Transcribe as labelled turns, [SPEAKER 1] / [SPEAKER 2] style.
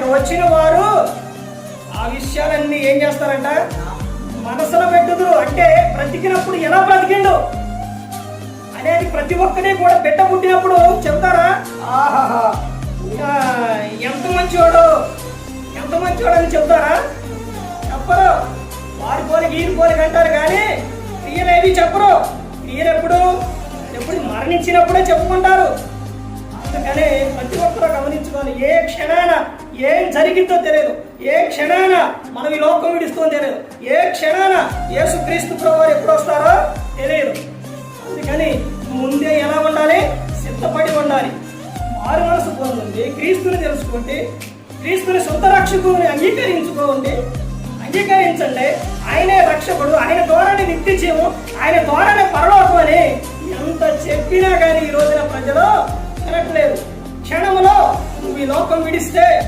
[SPEAKER 1] ఇక్కడికి వచ్చిన వారు ఆ విషయాలన్నీ ఏం చేస్తారంట? మనసులో పెట్టుదురు. అంటే బ్రతికినప్పుడు ఎలా బ్రతికిండు? అనేది ప్రతి ఒక్కరి కూడా బిడ్డ పుట్టినప్పుడు చెప్తారా? ఆహాహా. ఎంత మంచివాడు ఎంత మంచివాడు అని చెప్తారా? చెప్పరు. వారి పోలికి ఈయన పోలికి అంటారు కానీ క్రియలేవి చెప్పరు. క్రియలు ఎప్పుడు? ఎప్పుడు మరణించినప్పుడే చెప్పుకుంటారు. ఏం జరిగిందో తెలియదు. ఏ క్షణాన మనం ఈ లోకం విడుస్తుందో తెలియదు. ఏ క్షణాన యేసుక్రీస్తు ప్రభు ఎప్పుడు వస్తారో తెలియదు. అందుకని ముందే ఎలా ఉండాలి? సిద్ధపడి ఉండాలి. మారు మనసు పొందండి. క్రీస్తుని తెలుసుకోండి. క్రీస్తుని సొంత రక్షకుని అంగీకరించుకోండి. అంగీకరించండి. ఆయనే రక్షకుడు. ఆయన ద్వారానే నిత్య జీవం ఆయన ద్వారానే పరలోకం అని ఎంత చెప్పినా కానీ ఈ రోజున ప్రజలు తినట్లేదు క్షణంలో నువ్వు ఈ లోకం విడిస్తే